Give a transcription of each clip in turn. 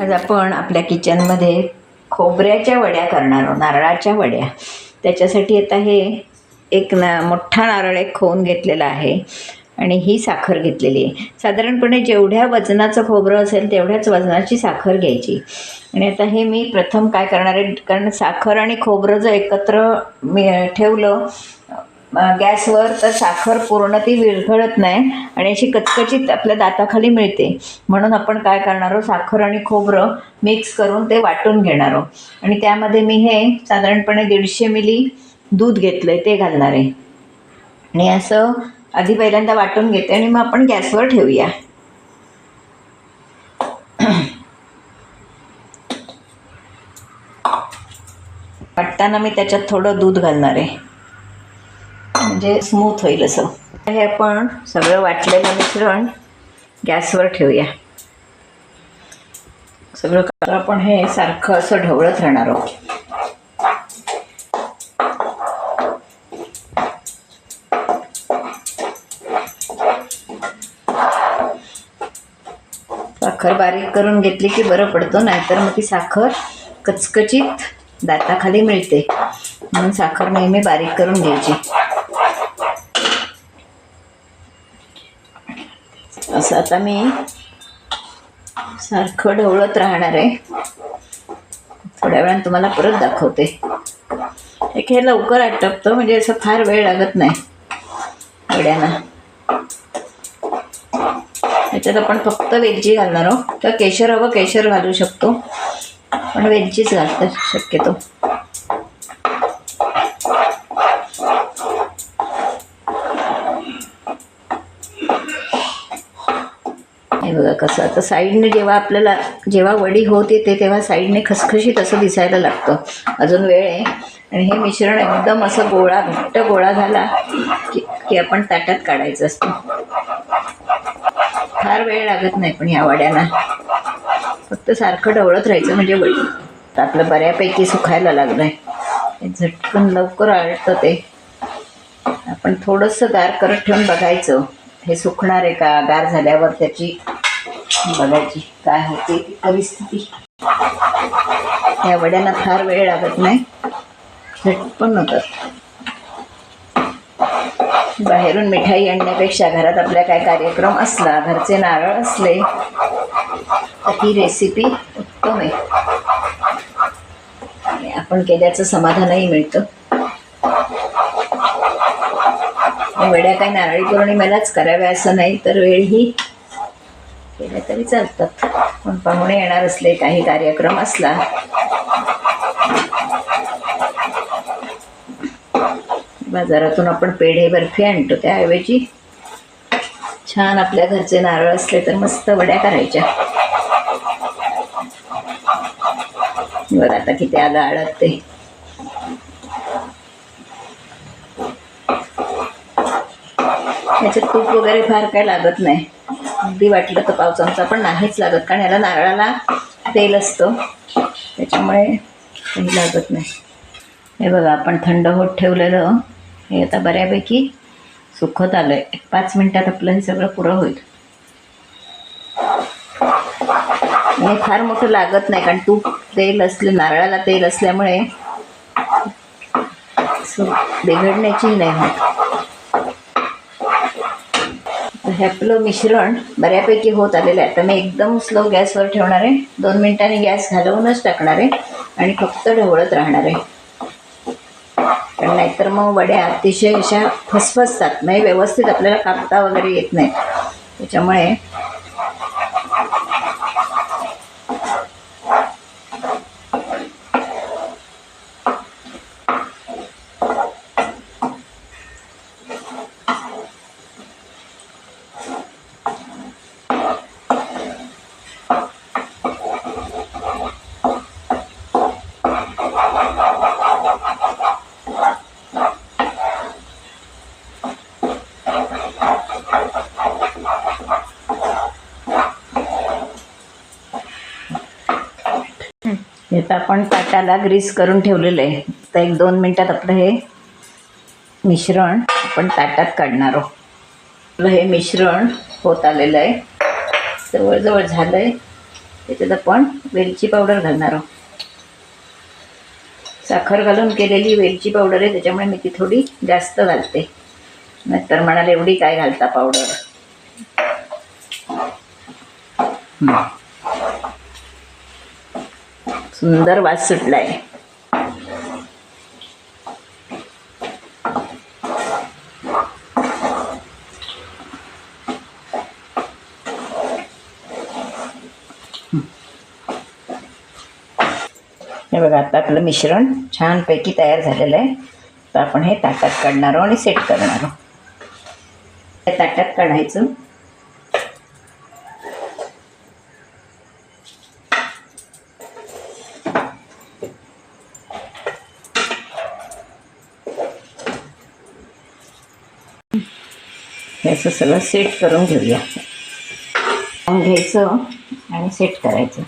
आज आपण आपल्या किचनमध्ये खोबऱ्याच्या वड्या करणार आहोत नारळाच्या वड्या. त्याच्यासाठी आता हे एक ना मोठा नारळ एक खोवून घेतलेला आहे आणि ही साखर घेतलेली आहे. साधारणपणे जेवढ्या वजनाचं खोबरं असेल तेवढ्याच वजनाची साखर घ्यायची. आणि आता हे मी प्रथम काय करणार आहे कारण साखर आणि खोबरं जर एकत्र मी ठेवलं गॅसवर तर साखर पूर्ण ती विरघळत नाही आणि अशी कचकचीत आपल्या दाताखाली मिळते. म्हणून आपण काय करणार आहोत? साखर आणि खोबरं मिक्स करून ते वाटून घेणार आहोत. आणि त्यामध्ये मी हे साधारणपणे दीडशे मिली दूध घेतलं आहे ते घालणार आहे. आणि असं आधी पहिल्यांदा वाटून घेते आणि मग आपण गॅसवर ठेवूया. वाटताना मी त्याच्यात थोडं दूध घालणार आहे. म्हणजे स्मूथ होईल असं. हे आपण सगळं वाटलेलं मिश्रण गॅसवर ठेवूया. सगळं आपण हे सारखं असं ढवळत राहणार आहोत. साखर बारीक करून घेतली की बरं पडतं नाहीतर मग ती साखर कचकचीत दाताखाली मिळते. म्हणून साखर नेहमी बारीक करून घ्यायची. असं आता मी सारखं ढवळत राहणार आहे. थोड्या वेळानं तुम्हाला परत दाखवते. एक हे लवकर आटपतं म्हणजे असं फार वेळ लागत नाही. वड्यांना याच्यात आपण फक्त वेलची घालणार आहोत. तर केशर हवं केशर घालू शकतो. पण वेलचीच घालतात शक्यतो. कसं? आता साईडने जेव्हा आपल्याला जेव्हा वडी होत येते तेव्हा साईडने खसखशीत असं दिसायला लागतं. अजून वेळ आहे. आणि हे मिश्रण एकदम असं गोळा घट्ट गोळा झाला की की आपण ताटात काढायचं असतं. फार वेळ लागत नाही पण ह्या वड्यांना फक्त सारखं ढवळत राहायचं म्हणजे वडी. तर आपलं बऱ्यापैकी सुखायला लागलं आहे झटकन लवकर आळतं ते. आपण थोडंसं गार करत ठेवून बघायचं. हे सुकणार आहे का? गार झाल्यावर त्याची बघायची काय होते ती परिस्थिती. या वड्यांना फार वेळ लागत नाही. झटपण होतात बाहेरून मिठाई आणण्यापेक्षा घरात आपल्या काय कार्यक्रम असला घरचे नारळ असले तर ही रेसिपी उत्तम आहे. आणि आपण केल्याचं समाधानही मिळतं. वड्या काय नारळी पौर्णिमेलाच कराव्या असं नाही तर वेळही केल्या तरी चालतात पण पाहुणे येणार असले काही कार्यक्रम असला. बाजारातून आपण पेढे बर्फी आणतो त्याऐवजी छान आपल्या घरचे नारळ असले तर मस्त वड्या करायच्या. बघा आता किती आलं आळत ते. ह्याच्यात तूप वगैरे फार काय लागत नाही. अगदी वाटलं तर पाव चमचा पण नाहीच लागत कारण याला नारळाला तेल असतं. त्याच्यामुळे काही लागत नाही. हे बघा आपण थंड होत ठेवलेलं हे आता बऱ्यापैकी सुखत आलं आहे पाच मिनटात आपलं हे सगळं पुरं होईल. आणि फार मोठं लागत नाही कारण तूप तेल असले नारळाला तेल असल्यामुळे बिघडण्याचीही बिघडण्याची नाही होत. हे आपलं मिश्रण बऱ्यापैकी होत आलेलं आहे. आता मी एकदम स्लो गॅसवर ठेवणार आहे. दोन मिनिटांनी गॅस घालवूनच टाकणार आहे आणि फक्त ढवळत राहणार आहे. कारण नाहीतर मग वड्या अतिशय अशा फसफसतात. म्हणजे व्यवस्थित आपल्याला कापता वगैरे येत नाही. त्याच्यामुळे आता आपण ताटाला ग्रीस करून ठेवलेलं आहे. तर एक दोन मिनटात आपलं हे मिश्रण आपण ताटात काढणार आहोत. आपलं हे मिश्रण होत आलेलं आहे. जवळजवळ झालं आहे त्याच्यात आपण वेलची पावडर घालणार आहोत. साखर घालून केलेली वेलची पावडर आहे त्याच्यामुळे मी ती थोडी जास्त घालते. नाहीतर म्हणाल एवढी काय घालता पावडर? सुंदर वास सुटलाय. हे बघा आता आपलं मिश्रण छानपैकी तयार झालेलं आहे. तर आपण हे ताटात काढणार आहोत आणि सेट करणार आहोत. हे ताटात काढायचं. असं सगळं सेट करून घेऊया. घ्यायचं आणि सेट करायचं.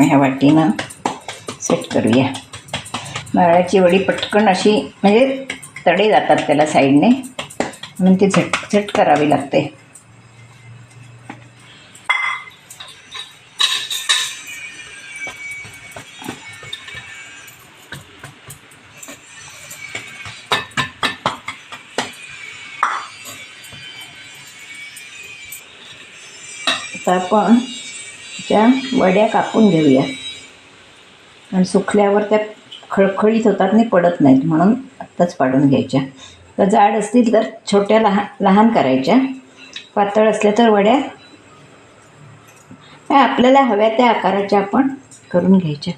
ह्या वाटीनं सेट करूया. नारळाची वडी पटकन अशी म्हणजे तडे जातात त्याला साईडने. म्हणून ती झट झट करावी लागते. आता आपण त्या वड्या कापून घेऊया. आणि सुकल्यावर त्या खळखळीत होतात आणि पडत नाहीत म्हणून आत्ताच पाडून घ्यायच्या. तर जाड असतील तर छोट्या लहान लहान करायच्या. पातळ असल्या तर वड्या. काय आपल्याला हव्या त्या आकाराच्या आपण करून घ्यायच्या.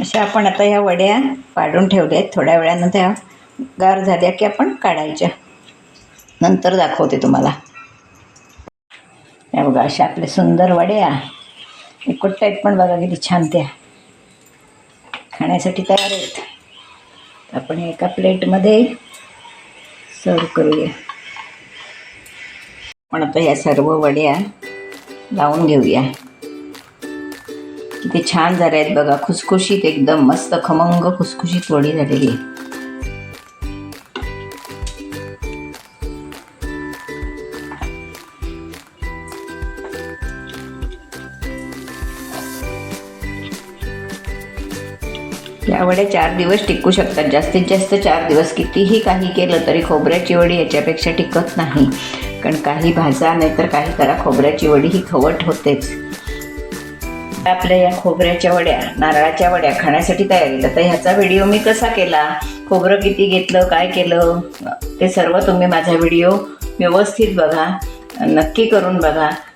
अशा आपण आता ह्या वड्या पाडून ठेवल्या आहेत थोड्या वेळानं त्या गार झाल्या की आपण काढायच्या. नंतर दाखवते तुम्हाला. या बघा अशा आपल्या सुंदर वड्या. एकट आहेत पण बघा किती छान त्या. खाण्यासाठी तयार आहेत. आपण एका प्लेटमध्ये सर्व करूया. पण आता या सर्व वड्या लावून घेऊया. किती छान झाल्या आहेत बघा खुसखुशीत एकदम मस्त खमंग खुसखुशीत वडी झालेली आहे. या वड्या चार दिवस टिकू शकतात. जास्तीत जास्त चार दिवस कितीही काही केलं तरी खोबऱ्याची वडी याच्यापेक्षा टिकत नाही. कारण काही भाजा नाहीतर काही करा खोबऱ्याची वडी ही खवट होतेच. आपल्या या खोबऱ्याच्या वड्या नारळाच्या वड्या खाण्यासाठी तयारी आता ह्याचा व्हिडिओ मी कसा केला? खोबरं किती घेतलं काय केलं? ते सर्व तुम्ही माझा व्हिडिओ व्यवस्थित बघा. नक्की करून बघा.